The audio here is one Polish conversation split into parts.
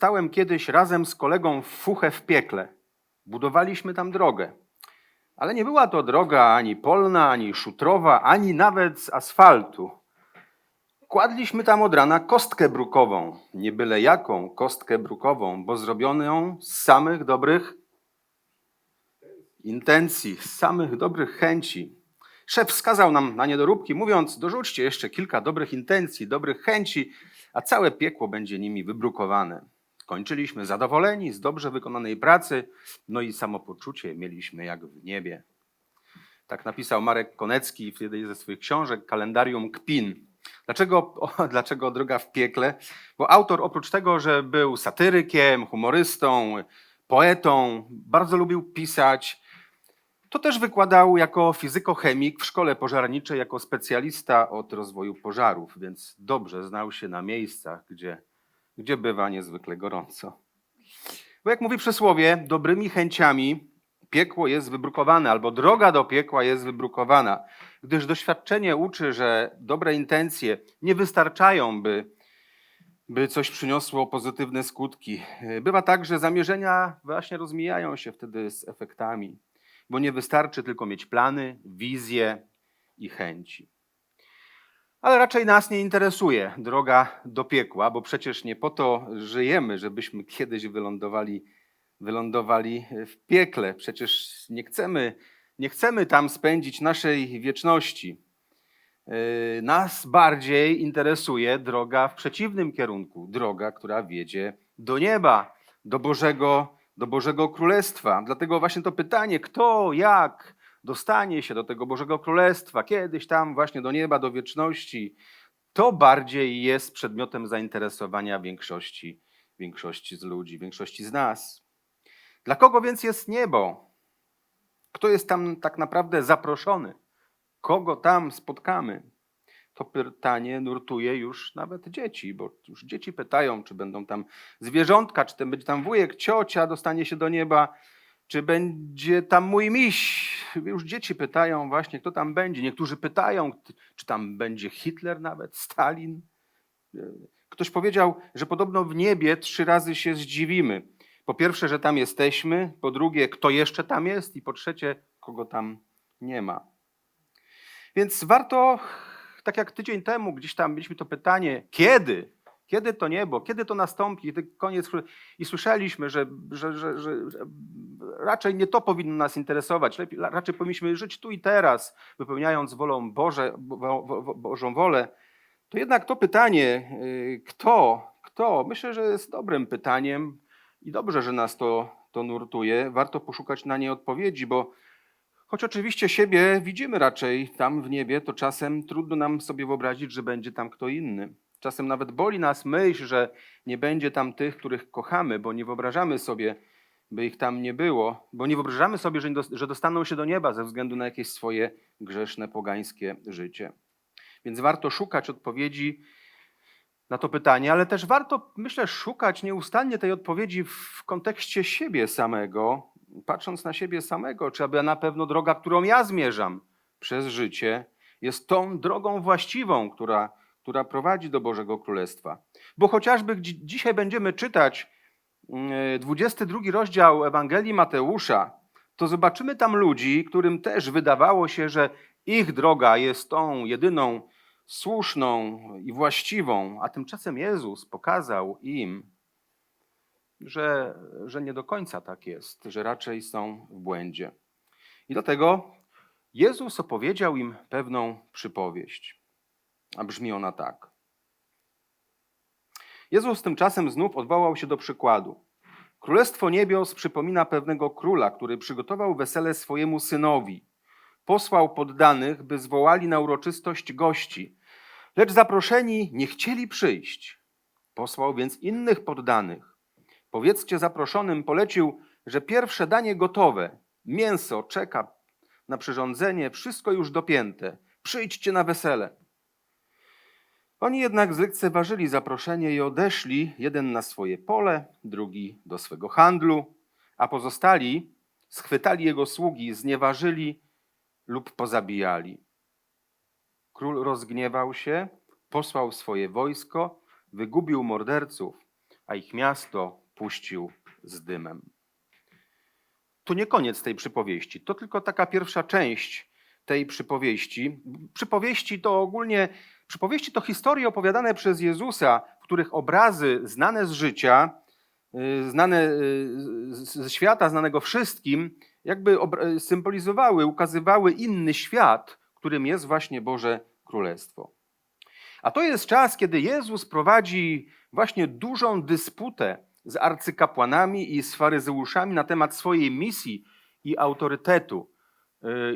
dostałem kiedyś razem z kolegą fuchę w piekle. Budowaliśmy tam drogę. Ale nie była to droga ani polna, ani szutrowa, ani nawet z asfaltu. Kładliśmy tam od rana kostkę brukową, nie byle jaką kostkę brukową, bo zrobioną z samych dobrych intencji, z samych dobrych chęci. Szef wskazał nam na niedoróbki, mówiąc: dorzućcie jeszcze kilka dobrych intencji, dobrych chęci, a całe piekło będzie nimi wybrukowane. Kończyliśmy zadowoleni z dobrze wykonanej pracy, no i samopoczucie mieliśmy jak w niebie. Tak napisał Marek Konecki w jednej ze swoich książek, kalendarium Kpin. Dlaczego, o, dlaczego droga w piekle? Bo autor oprócz tego, że był satyrykiem, humorystą, poetą, bardzo lubił pisać, to też wykładał jako fizykochemik w szkole pożarniczej, jako specjalista od rozwoju pożarów, więc dobrze znał się na miejscach, gdzie, gdzie bywa niezwykle gorąco. Bo jak mówi przysłowie, dobrymi chęciami piekło jest wybrukowane, albo droga do piekła jest wybrukowana, gdyż doświadczenie uczy, że dobre intencje nie wystarczają, by, by coś przyniosło pozytywne skutki. Bywa tak, że zamierzenia właśnie rozmijają się wtedy z efektami, bo nie wystarczy tylko mieć plany, wizje i chęci. Ale raczej nas nie interesuje droga do piekła, bo przecież nie po to żyjemy, żebyśmy kiedyś wylądowali wylądowali w piekle. Przecież nie chcemy, nie chcemy tam spędzić naszej wieczności. Yy, nas bardziej interesuje droga w przeciwnym kierunku, droga, która wiedzie do nieba, do Bożego, do Bożego Królestwa. Dlatego właśnie to pytanie, kto, jak dostanie się do tego Bożego Królestwa, kiedyś tam właśnie do nieba, do wieczności, to bardziej jest przedmiotem zainteresowania większości, większości z ludzi, większości z nas. Dla kogo więc jest niebo? Kto jest tam tak naprawdę zaproszony? Kogo tam spotkamy? To pytanie nurtuje już nawet dzieci, bo już dzieci pytają, czy będą tam zwierzątka, czy ten będzie tam wujek, ciocia dostanie się do nieba, czy będzie tam mój miś. Już dzieci pytają właśnie, kto tam będzie. Niektórzy pytają, czy tam będzie Hitler nawet, Stalin. Ktoś powiedział, że podobno w niebie trzy razy się zdziwimy. Po pierwsze, że tam jesteśmy, po drugie, kto jeszcze tam jest i po trzecie, kogo tam nie ma. Więc warto, tak jak tydzień temu gdzieś tam mieliśmy to pytanie, kiedy? Kiedy to niebo? Kiedy to nastąpi? Koniec. I słyszeliśmy, że, że, że, że raczej nie to powinno nas interesować. Lepiej, raczej powinniśmy żyć tu i teraz, wypełniając wolą Boże, Bo, Bo, Bożą wolę. To jednak to pytanie, y, kto, kto, myślę, że jest dobrym pytaniem, i dobrze, że nas to, to nurtuje. Warto poszukać na nie odpowiedzi, bo choć oczywiście siebie widzimy raczej tam w niebie, to czasem trudno nam sobie wyobrazić, że będzie tam kto inny. Czasem nawet boli nas myśl, że nie będzie tam tych, których kochamy, bo nie wyobrażamy sobie, by ich tam nie było, bo nie wyobrażamy sobie, że dostaną się do nieba ze względu na jakieś swoje grzeszne, pogańskie życie. Więc warto szukać odpowiedzi na to pytanie, ale też warto, myślę, szukać nieustannie tej odpowiedzi w kontekście siebie samego, patrząc na siebie samego, czy aby na pewno droga, którą ja zmierzam przez życie, jest tą drogą właściwą, która, która prowadzi do Bożego Królestwa. Bo chociażby dzisiaj będziemy czytać 22 mm, rozdział Ewangelii Mateusza, to zobaczymy tam ludzi, którym też wydawało się, że ich droga jest tą jedyną słuszną i właściwą, a tymczasem Jezus pokazał im, że, że nie do końca tak jest, że raczej są w błędzie. I dlatego Jezus opowiedział im pewną przypowieść, a brzmi ona tak. Jezus tymczasem znów odwołał się do przykładu. Królestwo niebios przypomina pewnego króla, który przygotował wesele swojemu synowi. Posłał poddanych, by zwołali na uroczystość gości, Lecz zaproszeni nie chcieli przyjść. Posłał więc innych poddanych. Powiedzcie zaproszonym, polecił, że pierwsze danie gotowe, mięso czeka na przyrządzenie, wszystko już dopięte. Przyjdźcie na wesele. Oni jednak zlekceważyli zaproszenie i odeszli, jeden na swoje pole, drugi do swego handlu, a pozostali schwytali jego sługi, znieważyli lub pozabijali. Król rozgniewał się, posłał swoje wojsko, wygubił morderców, a ich miasto puścił z dymem. To nie koniec tej przypowieści, to tylko taka pierwsza część tej przypowieści. Przypowieści to ogólnie, przypowieści to historie opowiadane przez Jezusa, w których obrazy znane z życia, y, znane y, ze świata, znanego wszystkim, jakby symbolizowały, ukazywały inny świat, którym jest właśnie Boże Królestwo. A to jest czas, kiedy Jezus prowadzi właśnie dużą dysputę z arcykapłanami i z faryzeuszami na temat swojej misji i autorytetu.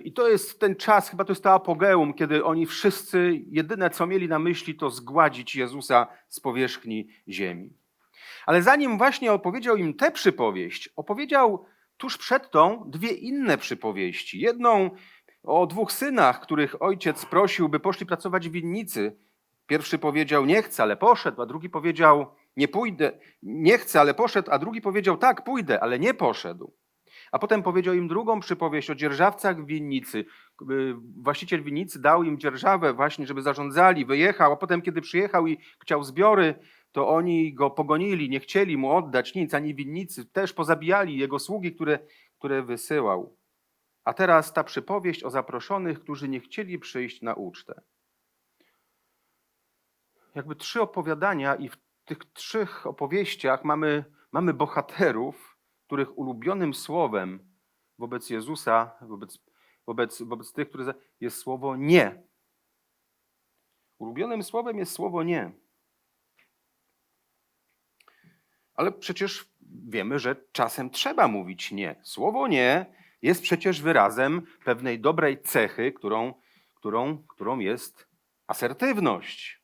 I to jest ten czas, chyba to jest to apogeum, kiedy oni wszyscy jedyne co mieli na myśli to zgładzić Jezusa z powierzchni ziemi. Ale zanim właśnie opowiedział im tę przypowieść, opowiedział tuż przed tą dwie inne przypowieści. Jedną o dwóch synach, których ojciec prosił, by poszli pracować w winnicy. Pierwszy powiedział nie chcę, ale poszedł, a drugi powiedział nie pójdę, nie chcę, ale poszedł, a drugi powiedział tak, pójdę, ale nie poszedł. A potem powiedział im drugą przypowieść o dzierżawcach w winnicy. Właściciel winnicy dał im dzierżawę właśnie, żeby zarządzali, wyjechał, a potem kiedy przyjechał i chciał zbiory, to oni go pogonili, nie chcieli mu oddać nic, ani winnicy, też pozabijali jego sługi, które, które wysyłał. A teraz ta przypowieść o zaproszonych, którzy nie chcieli przyjść na ucztę. Jakby trzy opowiadania, i w tych trzech opowieściach mamy, mamy bohaterów, których ulubionym słowem wobec Jezusa, wobec, wobec, wobec tych, którzy jest słowo nie. Ulubionym słowem jest słowo nie. Ale przecież wiemy, że czasem trzeba mówić nie. Słowo nie jest przecież wyrazem pewnej dobrej cechy, którą, którą, którą jest asertywność.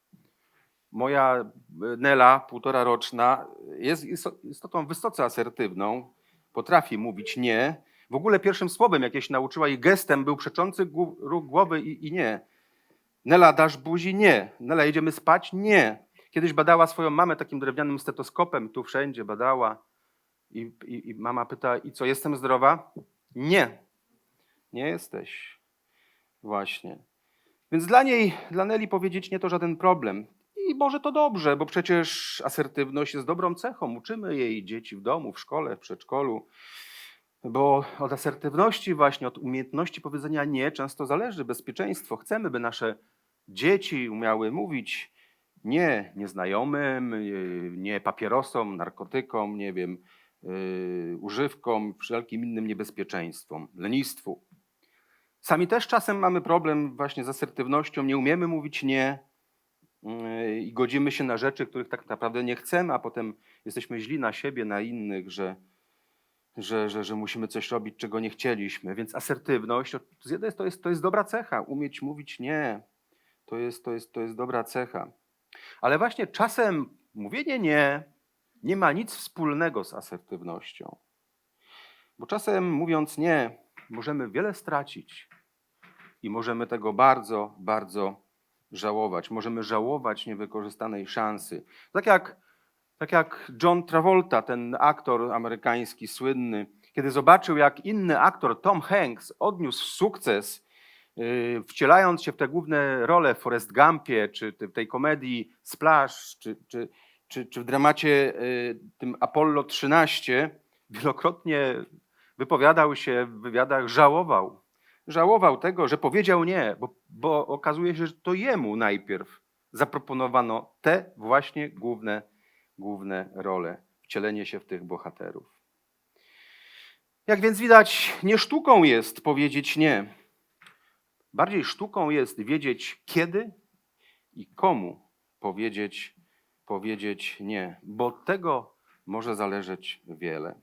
Moja Nela, półtora roczna, jest istotą wysoce asertywną, potrafi mówić nie. W ogóle pierwszym słowem, jakie się nauczyła i gestem był przeczący ruch głowy i, i nie. Nela, dasz buzi? Nie. Nela, jedziemy spać? Nie. Kiedyś badała swoją mamę takim drewnianym stetoskopem, tu wszędzie badała. I, i, I, mama pyta, i co, jestem zdrowa? Nie. Nie jesteś. Właśnie. Więc dla niej, dla Neli powiedzieć nie to żaden problem. I może to dobrze, bo przecież asertywność jest dobrą cechą. Uczymy jej dzieci w domu, w szkole, w przedszkolu. Bo od asertywności, właśnie od umiejętności powiedzenia nie, często zależy bezpieczeństwo. Chcemy, by nasze dzieci umiały mówić nie nieznajomym, nie papierosom, narkotykom, nie wiem, yy, używkom, wszelkim innym niebezpieczeństwom, lenistwu. Sami też czasem mamy problem właśnie z asertywnością, nie umiemy mówić nie i godzimy się na rzeczy, których tak naprawdę nie chcemy, a potem jesteśmy źli na siebie, na innych, że, że, że, że musimy coś robić, czego nie chcieliśmy. Więc asertywność z jednej to jest, to jest dobra cecha, umieć mówić nie. To jest, to, jest, to jest dobra cecha. Ale właśnie czasem mówienie nie nie ma nic wspólnego z asertywnością. Bo czasem mówiąc nie, możemy wiele stracić i możemy tego bardzo, bardzo żałować. Możemy żałować niewykorzystanej szansy. Tak jak, tak jak John Travolta, ten aktor amerykański słynny, kiedy zobaczył, jak inny aktor, Tom Hanks, odniósł sukces Y, wcielając się w te główne role w Forrest Gumpie, czy w tej komedii Splash, czy, czy, czy, czy w dramacie y, tym Apollo 13, wielokrotnie wypowiadał się w wywiadach, żałował. Żałował tego, że powiedział nie, bo, bo okazuje się, że to jemu najpierw zaproponowano te właśnie główne, główne role, wcielenie się w tych bohaterów. Jak więc widać, nie sztuką jest powiedzieć nie. Bardziej sztuką jest wiedzieć kiedy i komu powiedzieć, powiedzieć nie, bo tego może zależeć wiele.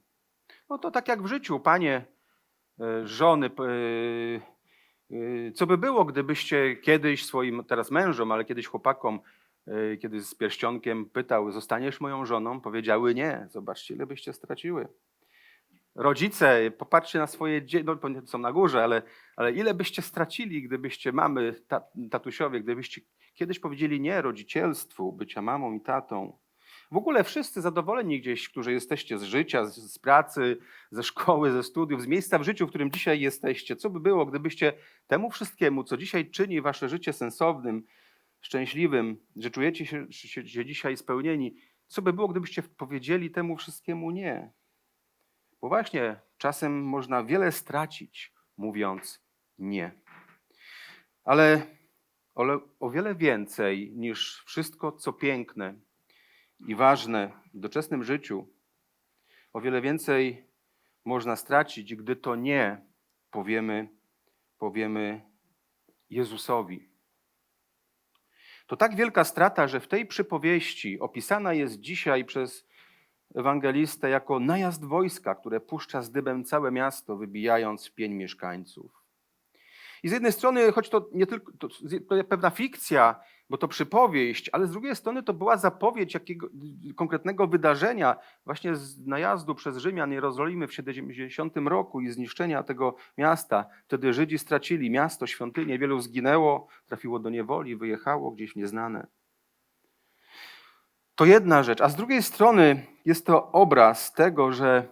No to tak jak w życiu, panie, żony, e, e, co by było, gdybyście kiedyś swoim, teraz mężom, ale kiedyś chłopakom, kiedy z pierścionkiem pytał, zostaniesz moją żoną, powiedziały nie. Zobaczcie, ile byście straciły rodzice, popatrzcie na swoje dzieci, no są na górze, ale, ale ile byście stracili, gdybyście mamy, tatusiowie, gdybyście kiedyś powiedzieli nie rodzicielstwu, bycia mamą i tatą. W ogóle wszyscy zadowoleni gdzieś, którzy jesteście z życia, z, z pracy, ze szkoły, ze studiów, z miejsca w życiu, w którym dzisiaj jesteście. Co by było, gdybyście temu wszystkiemu, co dzisiaj czyni wasze życie sensownym, szczęśliwym, że czujecie się, się dzisiaj spełnieni, Co by było, gdybyście powiedzieli temu wszystkiemu nie? Bo właśnie czasem można wiele stracić, mówiąc nie. Ale o, o wiele więcej niż wszystko, co piękne i ważne w doczesnym życiu, o wiele więcej można stracić, gdy to nie powiemy, powiemy Jezusowi. To tak wielka strata, że w tej przypowieści opisana jest dzisiaj przez ewangelistę jako najazd wojska, które puszcza z dybem całe miasto, wybijając pień mieszkańców. I z jednej strony, choć to nie tylko to pewna fikcja, bo to przypowieść, ale z drugiej strony to była zapowiedź jakiego, konkretnego wydarzenia, właśnie z najazdu przez Rzymian Jerozolimy w 70 roku i zniszczenia tego miasta. Wtedy Żydzi stracili miasto, świątynię, wielu zginęło, trafiło do niewoli, wyjechało gdzieś nieznane. To jedna rzecz. A z drugiej strony jest to obraz tego, że,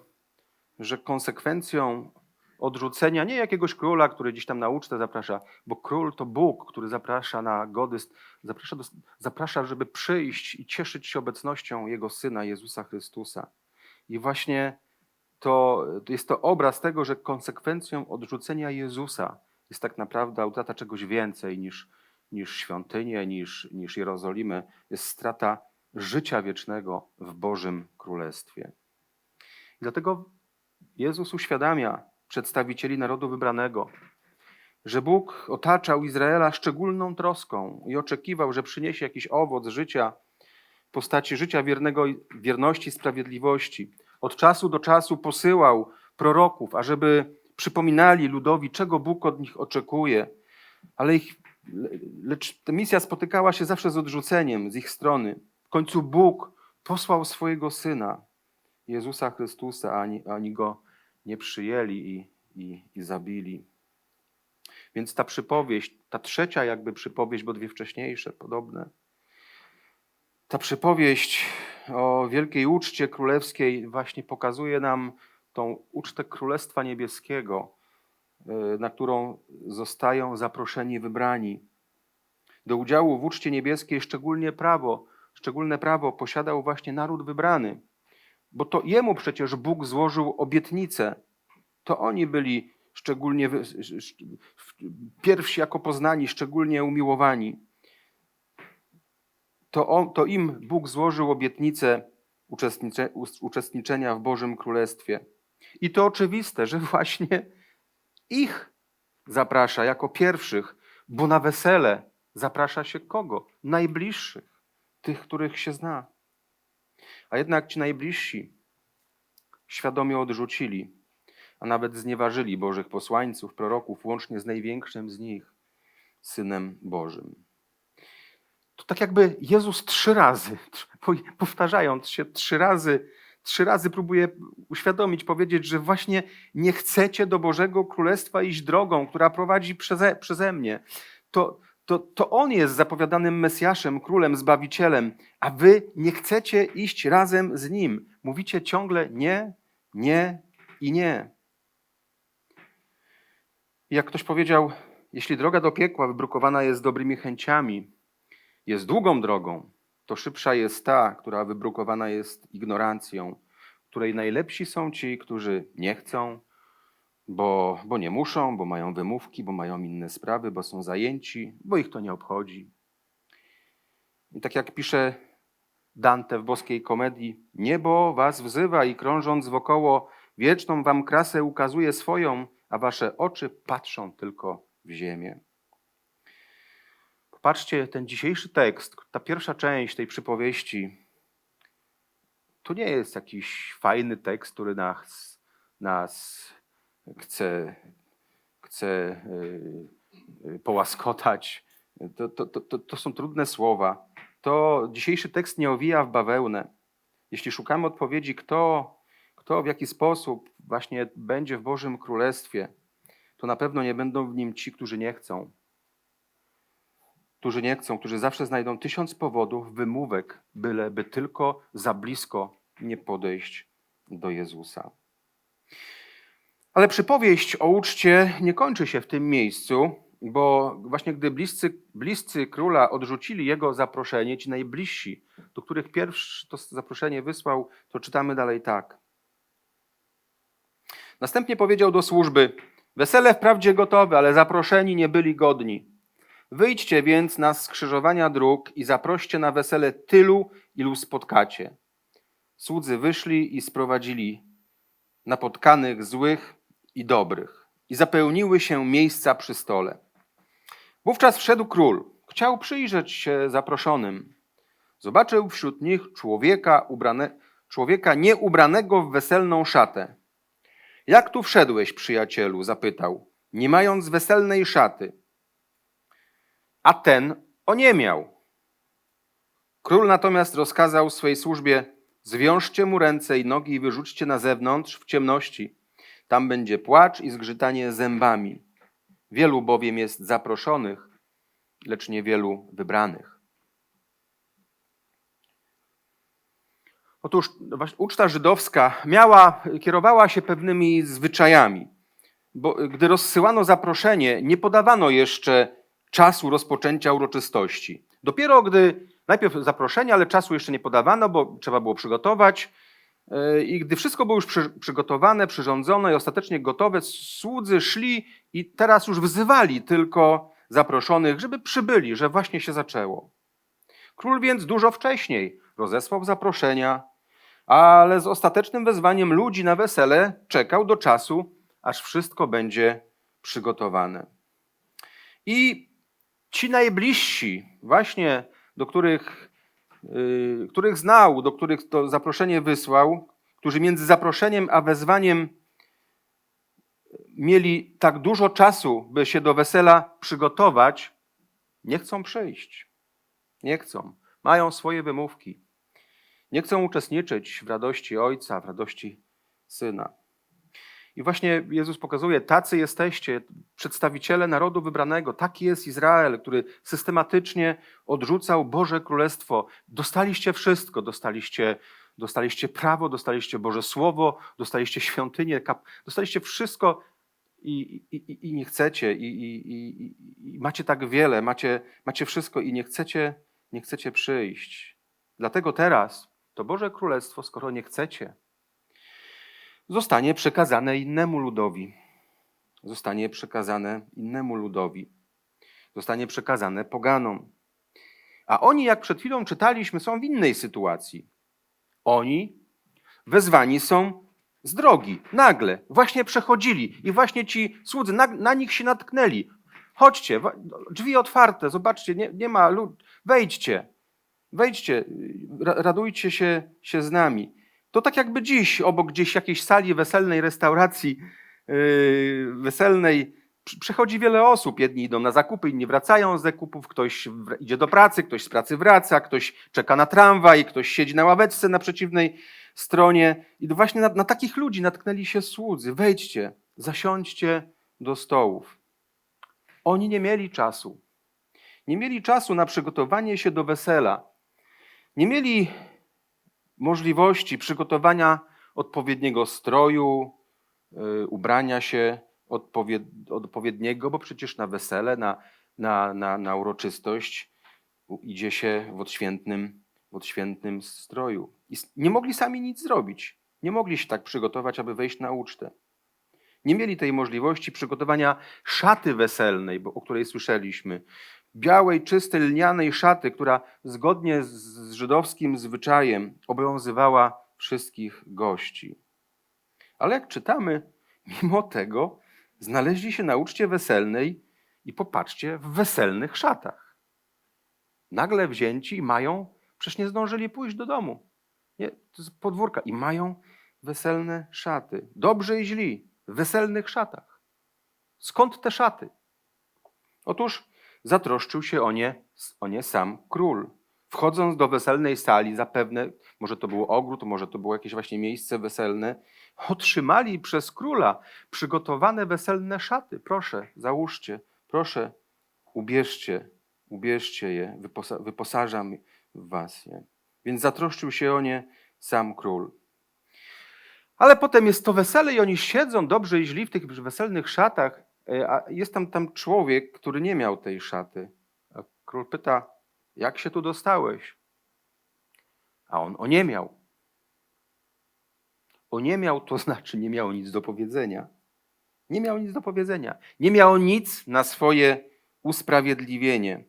że konsekwencją odrzucenia nie jakiegoś króla, który gdzieś tam na ucztę zaprasza, bo król to Bóg, który zaprasza na gody, zaprasza, zaprasza, żeby przyjść i cieszyć się obecnością Jego Syna Jezusa Chrystusa. I właśnie to, to jest to obraz tego, że konsekwencją odrzucenia Jezusa jest tak naprawdę utrata czegoś więcej niż, niż świątynię, niż, niż Jerozolimę. Jest strata życia wiecznego w Bożym Królestwie. I dlatego Jezus uświadamia przedstawicieli narodu wybranego, że Bóg otaczał Izraela szczególną troską i oczekiwał, że przyniesie jakiś owoc życia w postaci życia wiernego, wierności, sprawiedliwości. Od czasu do czasu posyłał proroków, ażeby przypominali ludowi, czego Bóg od nich oczekuje, ale ich, lecz ta misja spotykała się zawsze z odrzuceniem z ich strony. W końcu Bóg posłał swojego Syna, Jezusa Chrystusa, a oni, oni go nie przyjęli i, i, i zabili. Więc ta przypowieść, ta trzecia jakby przypowieść, bo dwie wcześniejsze, podobne, ta przypowieść o wielkiej uczcie królewskiej właśnie pokazuje nam tą ucztę Królestwa Niebieskiego, y, na którą zostają zaproszeni wybrani. Do udziału w uczcie niebieskiej szczególnie prawo, szczególne prawo posiadał właśnie naród wybrany, bo to jemu przecież Bóg złożył obietnicę. To oni byli szczególnie pierwsi jako poznani, szczególnie umiłowani. To, on, to im Bóg złożył obietnicę uczestniczenia w Bożym Królestwie. I to oczywiste, że właśnie ich zaprasza jako pierwszych, bo na wesele zaprasza się kogo? Najbliższych, tych, których się zna. A jednak ci najbliżsi świadomie odrzucili, a nawet znieważyli Bożych posłańców, proroków, łącznie z największym z nich, Synem Bożym. To tak jakby Jezus trzy razy, powtarzając się trzy razy, trzy razy próbuje uświadomić, powiedzieć, że właśnie nie chcecie do Bożego Królestwa iść drogą, która prowadzi przeze, przeze mnie. To, to, to On jest zapowiadanym Mesjaszem, Królem, Zbawicielem, a wy nie chcecie iść razem z Nim. Mówicie ciągle nie, nie i nie. Jak ktoś powiedział, jeśli droga do piekła wybrukowana jest dobrymi chęciami, jest długą drogą, to szybsza jest ta, która wybrukowana jest ignorancją, której najlepsi są ci, którzy nie chcą, bo, bo nie muszą, bo mają wymówki, bo mają inne sprawy, bo są zajęci, bo ich to nie obchodzi. I tak jak pisze Dante w boskiej komedii, niebo was wzywa i krążąc wokoło wieczną wam krasę ukazuje swoją, a wasze oczy patrzą tylko w ziemię. Popatrzcie, ten dzisiejszy tekst, ta pierwsza część tej przypowieści, to nie jest jakiś fajny tekst, który nas, nas chce, chce y, y, połaskotać. To, to, to, to są trudne słowa. To dzisiejszy tekst nie owija w bawełnę. Jeśli szukamy odpowiedzi, kto, kto w jaki sposób właśnie będzie w Bożym Królestwie, to na pewno nie będą w nim ci, którzy nie chcą. Którzy nie chcą, którzy zawsze znajdą tysiąc powodów, wymówek, byleby tylko za blisko nie podejść do Jezusa. Ale przypowieść o uczcie nie kończy się w tym miejscu, bo właśnie gdy bliscy, bliscy króla odrzucili jego zaproszenie, ci najbliżsi, do których pierwszy to zaproszenie wysłał, to czytamy dalej tak. Następnie powiedział do służby: Wesele wprawdzie gotowe, ale zaproszeni nie byli godni. Wyjdźcie więc na skrzyżowania dróg i zaproście na wesele tylu, ilu spotkacie. Słudzy wyszli i sprowadzili napotkanych złych i dobrych i zapełniły się miejsca przy stole. Wówczas wszedł król. Chciał przyjrzeć się zaproszonym. Zobaczył wśród nich człowieka, ubrane, człowieka nieubranego w weselną szatę. Jak tu wszedłeś, przyjacielu? zapytał, nie mając weselnej szaty. A ten oniemiał. Król natomiast rozkazał swej służbie: Zwiążcie mu ręce i nogi i wyrzućcie na zewnątrz w ciemności. Tam będzie płacz i zgrzytanie zębami. Wielu bowiem jest zaproszonych, lecz niewielu wybranych. Otóż uczta żydowska miała, kierowała się pewnymi zwyczajami, bo gdy rozsyłano zaproszenie, nie podawano jeszcze czasu rozpoczęcia uroczystości. Dopiero gdy najpierw zaproszenie, ale czasu jeszcze nie podawano, bo trzeba było przygotować. I gdy wszystko było już przy, przygotowane, przyrządzone i ostatecznie gotowe, słudzy szli i teraz już wzywali tylko zaproszonych, żeby przybyli, że właśnie się zaczęło. Król więc dużo wcześniej rozesłał zaproszenia, ale z ostatecznym wezwaniem ludzi na wesele czekał do czasu, aż wszystko będzie przygotowane. I ci najbliżsi, właśnie do których, których znał, do których to zaproszenie wysłał, którzy między zaproszeniem a wezwaniem mieli tak dużo czasu, by się do wesela przygotować, nie chcą przyjść. Nie chcą. Mają swoje wymówki. Nie chcą uczestniczyć w radości Ojca, w radości Syna. I właśnie Jezus pokazuje, tacy jesteście, przedstawiciele narodu wybranego. Taki jest Izrael, który systematycznie odrzucał Boże Królestwo. Dostaliście wszystko, dostaliście, dostaliście prawo, dostaliście Boże Słowo, dostaliście świątynię, dostaliście wszystko i, i, i nie chcecie, i, i, macie tak wiele, macie, macie wszystko i nie chcecie, nie chcecie przyjść. Dlatego teraz to Boże Królestwo, skoro nie chcecie, zostanie przekazane innemu ludowi. Zostanie przekazane innemu ludowi. Zostanie przekazane poganom. A oni, jak przed chwilą czytaliśmy, są w innej sytuacji. Oni wezwani są z drogi, nagle, właśnie przechodzili i właśnie ci słudzy na, na nich się natknęli. Chodźcie, drzwi otwarte, zobaczcie, nie, nie ma lud, wejdźcie, wejdźcie, radujcie się, się z nami. To tak jakby dziś obok gdzieś jakiejś sali weselnej, restauracji yy, weselnej przechodzi wiele osób. Jedni idą na zakupy, inni wracają z zakupów, ktoś idzie do pracy, ktoś z pracy wraca, ktoś czeka na tramwaj, ktoś siedzi na ławeczce na przeciwnej stronie. I właśnie na, na takich ludzi natknęli się słudzy. Wejdźcie, zasiądźcie do stołów. Oni nie mieli czasu. Nie mieli czasu na przygotowanie się do wesela. Nie mieli możliwości przygotowania odpowiedniego stroju, y, ubrania się odpowiedniego, bo przecież na wesele, na, na, na, na uroczystość idzie się w odświętnym, w odświętnym stroju. I nie mogli sami nic zrobić. Nie mogli się tak przygotować, aby wejść na ucztę. Nie mieli tej możliwości przygotowania szaty weselnej, bo, o której słyszeliśmy, białej, czystej, lnianej szaty, która zgodnie z żydowskim zwyczajem obowiązywała wszystkich gości. Ale jak czytamy, mimo tego znaleźli się na uczcie weselnej i popatrzcie, w weselnych szatach. Nagle wzięci mają, przecież nie zdążyli pójść do domu. Nie, to jest podwórka. I mają weselne szaty. Dobrzy i źli, w weselnych szatach. Skąd te szaty? Otóż zatroszczył się o nie, o nie sam król. Wchodząc do weselnej sali, zapewne, może to był ogród, może to było jakieś właśnie miejsce weselne, otrzymali przez króla przygotowane weselne szaty. Proszę, załóżcie, proszę, ubierzcie, ubierzcie je, wyposa wyposażam was je. Więc zatroszczył się o nie sam król. Ale potem jest to wesele i oni siedzą dobrze i źli w tych weselnych szatach, A jest tam, tam człowiek, który nie miał tej szaty. A król pyta, jak się tu dostałeś? A on oniemiał. Oniemiał to znaczy nie miał nic do powiedzenia. Nie miał nic do powiedzenia. Nie miał nic na swoje usprawiedliwienie.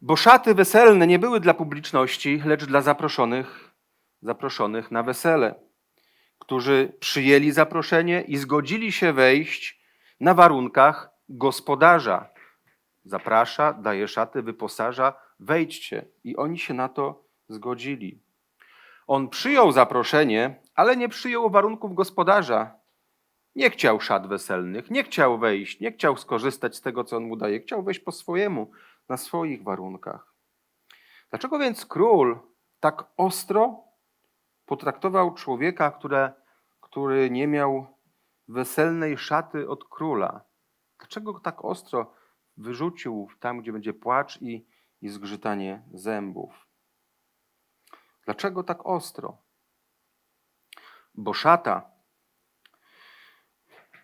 Bo szaty weselne nie były dla publiczności, lecz dla zaproszonych, zaproszonych na wesele, którzy przyjęli zaproszenie i zgodzili się wejść na warunkach gospodarza. Zaprasza, daje szaty, wyposaża, wejdźcie. I oni się na to zgodzili. On przyjął zaproszenie, ale nie przyjął warunków gospodarza. Nie chciał szat weselnych, nie chciał wejść, nie chciał skorzystać z tego, co on mu daje. Chciał wejść po swojemu, na swoich warunkach. Dlaczego więc król tak ostro potraktował człowieka, które, który nie miał weselnej szaty od króla? Dlaczego go tak ostro wyrzucił tam, gdzie będzie płacz i, i zgrzytanie zębów? Dlaczego tak ostro? Bo szata,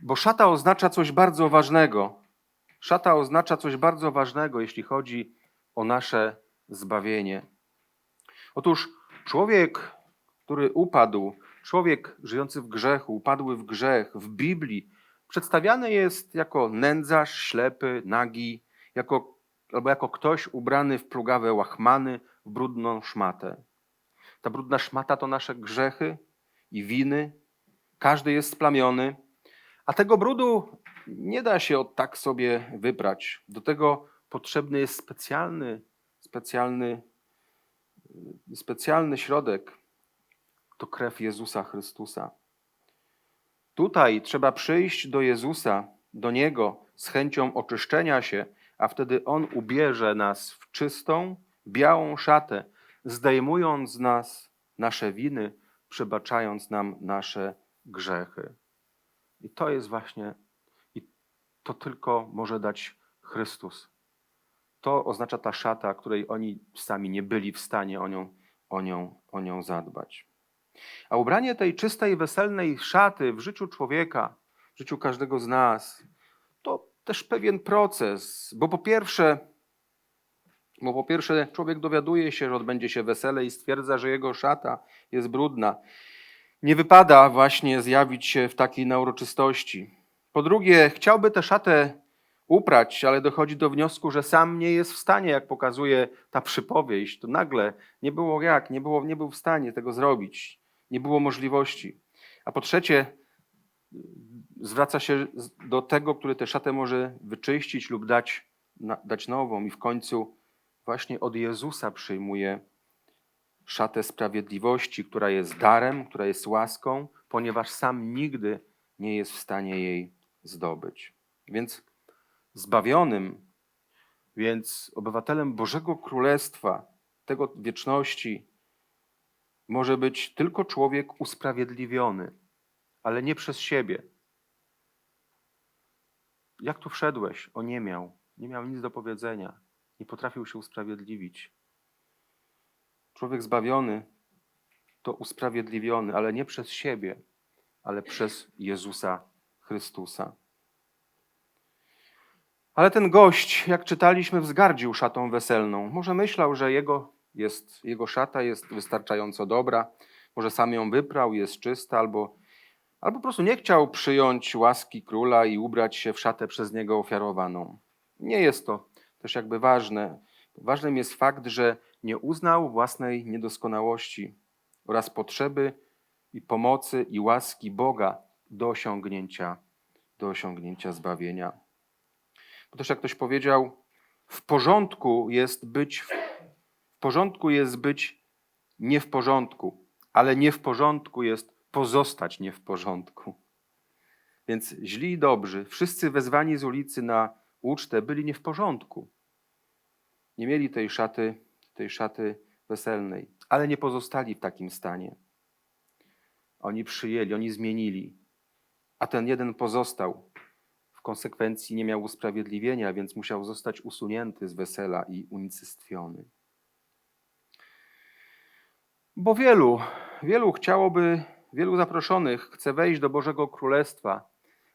bo szata oznacza coś bardzo ważnego. Szata oznacza coś bardzo ważnego, jeśli chodzi o nasze zbawienie. Otóż człowiek, który upadł, człowiek żyjący w grzechu, upadły w grzech, w Biblii, przedstawiany jest jako nędzarz, ślepy, nagi, jako, albo jako ktoś ubrany w plugawe łachmany, w brudną szmatę. Ta brudna szmata to nasze grzechy i winy. Każdy jest splamiony, a tego brudu nie da się od tak sobie wyprać. Do tego potrzebny jest specjalny, specjalny, specjalny środek. To krew Jezusa Chrystusa. Tutaj trzeba przyjść do Jezusa, do Niego z chęcią oczyszczenia się, a wtedy On ubierze nas w czystą, białą szatę, zdejmując z nas nasze winy, przebaczając nam nasze grzechy. I to jest właśnie, i to tylko może dać Chrystus. To oznacza ta szata, której oni sami nie byli w stanie o nią, o nią, o nią zadbać. A ubranie tej czystej, weselnej szaty w życiu człowieka, w życiu każdego z nas, to też pewien proces, bo po pierwsze, bo po pierwsze człowiek dowiaduje się, że odbędzie się wesele i stwierdza, że jego szata jest brudna. Nie wypada właśnie zjawić się w takiej na uroczystości. Po drugie, chciałby tę szatę uprać, ale dochodzi do wniosku, że sam nie jest w stanie, jak pokazuje ta przypowieść. To nagle nie było jak, nie, było, nie był w stanie tego zrobić, nie było możliwości. A po trzecie, zwraca się do tego, który tę szatę może wyczyścić lub dać, dać nową, i w końcu właśnie od Jezusa przyjmuje szatę sprawiedliwości, która jest darem, która jest łaską, ponieważ sam nigdy nie jest w stanie jej zdobyć. Więc zbawionym, więc obywatelem Bożego Królestwa, tego wieczności, może być tylko człowiek usprawiedliwiony, ale nie przez siebie. Jak tu wszedłeś? O nie miał. Nie miał nic do powiedzenia. Nie potrafił się usprawiedliwić. Człowiek zbawiony to usprawiedliwiony, ale nie przez siebie, ale przez Jezusa Chrystusa. Ale ten gość, jak czytaliśmy, wzgardził szatą weselną. Może myślał, że jego, jest, jego szata jest wystarczająco dobra, może sam ją wyprał, jest czysta, albo, albo po prostu nie chciał przyjąć łaski króla i ubrać się w szatę przez niego ofiarowaną. Nie jest to też jakby ważne. Ważnym jest fakt, że nie uznał własnej niedoskonałości oraz potrzeby i pomocy i łaski Boga do osiągnięcia, do osiągnięcia zbawienia. Bo też jak ktoś powiedział, w porządku jest być w porządku jest być nie w porządku, ale nie w porządku jest pozostać nie w porządku. Więc źli i dobrzy, wszyscy wezwani z ulicy na ucztę byli nie w porządku. Nie mieli tej szaty, tej szaty weselnej, ale nie pozostali w takim stanie. Oni przyjęli, oni zmienili, a ten jeden pozostał. W konsekwencji nie miał usprawiedliwienia, więc musiał zostać usunięty z wesela i unicestwiony. Bo wielu, wielu chciałoby, wielu zaproszonych chce wejść do Bożego Królestwa,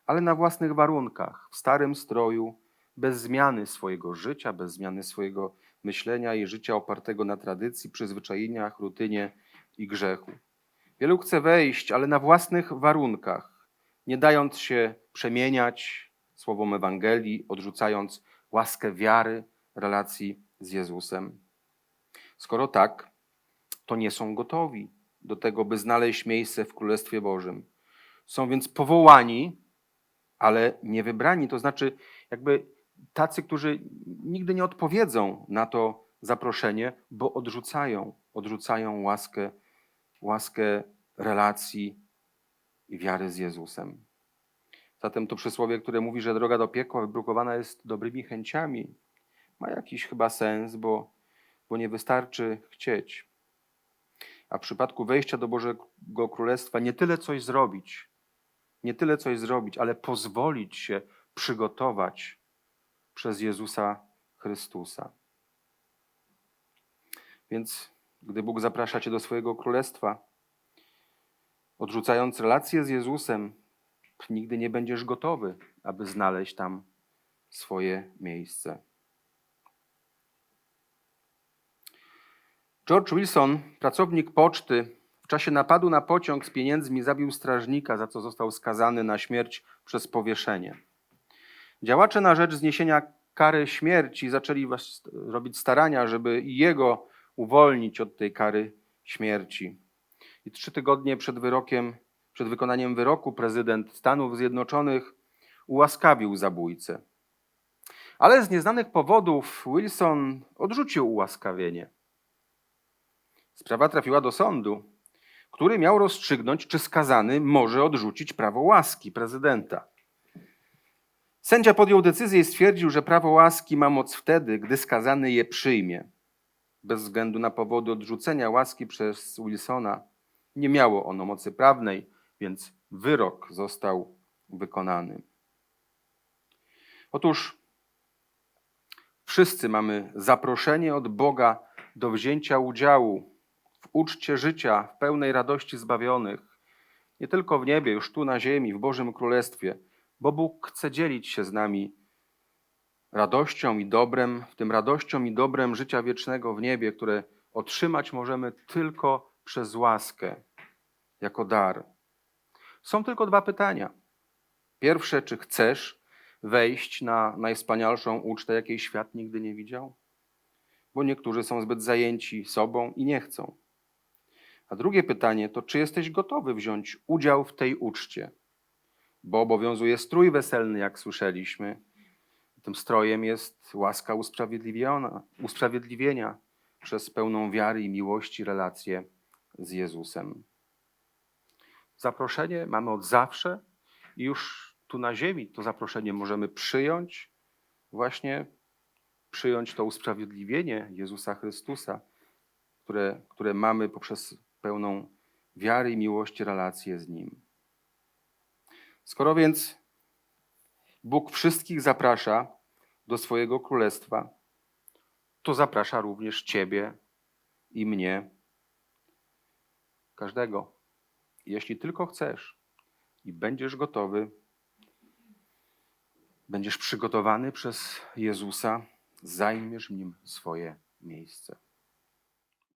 ale na własnych warunkach, w starym stroju, bez zmiany swojego życia, bez zmiany swojego myślenia i życia opartego na tradycji, przyzwyczajeniach, rutynie i grzechu. Wielu chce wejść, ale na własnych warunkach, nie dając się przemieniać słowom Ewangelii, odrzucając łaskę wiary, relacji z Jezusem. Skoro tak, to nie są gotowi do tego, by znaleźć miejsce w Królestwie Bożym. Są więc powołani, ale nie wybrani. To znaczy, jakby tacy, którzy nigdy nie odpowiedzą na to zaproszenie, bo odrzucają, odrzucają łaskę, łaskę relacji i wiary z Jezusem. Zatem to przysłowie, które mówi, że droga do piekła wybrukowana jest dobrymi chęciami, ma jakiś chyba sens, bo, bo nie wystarczy chcieć. A w przypadku wejścia do Bożego Królestwa nie tyle coś zrobić, nie tyle coś zrobić, ale pozwolić się przygotować przez Jezusa Chrystusa. Więc gdy Bóg zaprasza cię do swojego królestwa, odrzucając relację z Jezusem, nigdy nie będziesz gotowy, aby znaleźć tam swoje miejsce. George Wilson, pracownik poczty, w czasie napadu na pociąg z pieniędzmi zabił strażnika, za co został skazany na śmierć przez powieszenie. Działacze na rzecz zniesienia kary śmierci zaczęli robić starania, żeby jego uwolnić od tej kary śmierci. I trzy tygodnie przed wyrokiem, przed wykonaniem wyroku prezydent Stanów Zjednoczonych ułaskawił zabójcę. Ale z nieznanych powodów Wilson odrzucił ułaskawienie. Sprawa trafiła do sądu, który miał rozstrzygnąć, czy skazany może odrzucić prawo łaski prezydenta. Sędzia podjął decyzję i stwierdził, że prawo łaski ma moc wtedy, gdy skazany je przyjmie. Bez względu na powody odrzucenia łaski przez Wilsona, nie miało ono mocy prawnej, więc wyrok został wykonany. Otóż wszyscy mamy zaproszenie od Boga do wzięcia udziału uczcie życia, w pełnej radości zbawionych, nie tylko w niebie, już tu na ziemi, w Bożym Królestwie, bo Bóg chce dzielić się z nami radością i dobrem, w tym radością i dobrem życia wiecznego w niebie, które otrzymać możemy tylko przez łaskę, jako dar. Są tylko dwa pytania. Pierwsze, czy chcesz wejść na najwspanialszą ucztę, jakiej świat nigdy nie widział? Bo niektórzy są zbyt zajęci sobą i nie chcą. A drugie pytanie to, czy jesteś gotowy wziąć udział w tej uczcie? Bo obowiązuje strój weselny, jak słyszeliśmy. Tym strojem jest łaska usprawiedliwienia przez pełną wiary i miłości relację z Jezusem. Zaproszenie mamy od zawsze i już tu na ziemi to zaproszenie możemy przyjąć, właśnie przyjąć to usprawiedliwienie Jezusa Chrystusa, które, które mamy poprzez pełną wiary i miłości relację z Nim. Skoro więc Bóg wszystkich zaprasza do swojego królestwa, to zaprasza również Ciebie i mnie, każdego. Jeśli tylko chcesz i będziesz gotowy, będziesz przygotowany przez Jezusa, zajmiesz w nim swoje miejsce.